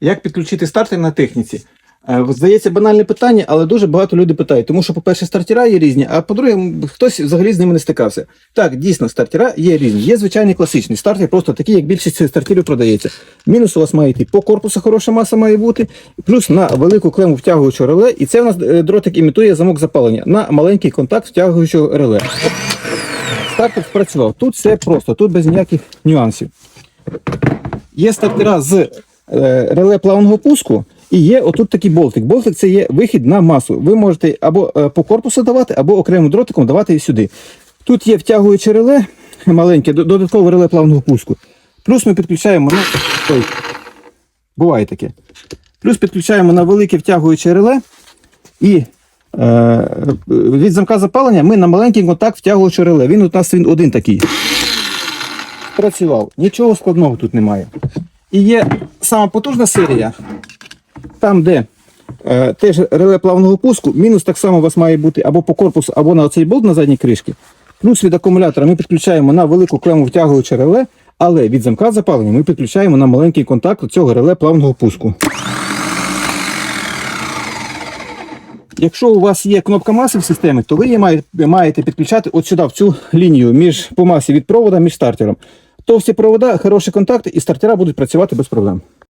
Як підключити стартер на техніці? Е, Здається, банальне питання, але дуже багато людей питають. Тому що, по-перше, стартера є різні, а по-друге, хтось взагалі з ними не стикався. Так, дійсно, стартера є різні. Є звичайний класичний стартер, просто такий, як більшість стартерів продається. Мінус у вас має йти по корпусу, хороша маса має бути, плюс на велику клему втягуючого реле, і це у нас е, дротик імітує замок запалення на маленький контакт втягуючого реле. Стартер спрацював. Тут все просто, тут без ніяких нюансів. Є стартера з реле плавного пуску, і є отут такий болтик. Болтик це є вихід на масу. Ви можете або е, по корпусу давати, або окремим дротиком давати сюди. Тут є втягуюче реле маленьке, додаткове реле плавного пуску. Плюс ми підключаємо на. Ой, буває таке. Плюс підключаємо на велике втягуюче реле і е, від замка запалення ми на маленький контакт втягуюче реле. Він у нас він один такий. Працював. Нічого складного тут немає. І є сама потужна серія, там, де е, теж реле плавного пуску, мінус так само у вас має бути або по корпусу, або на оцей болт на задній кришці. Плюс від акумулятора ми підключаємо на велику клему втягуюче реле, але від замка запалення ми підключаємо на маленький контакт цього реле плавного пуску. Якщо у вас є кнопка маси в системі, то ви її маєте, підключати от сюди, в цю лінію між по масі від провода між стартером. Товсті провода, хороші контакти, і стартера будуть працювати без проблем.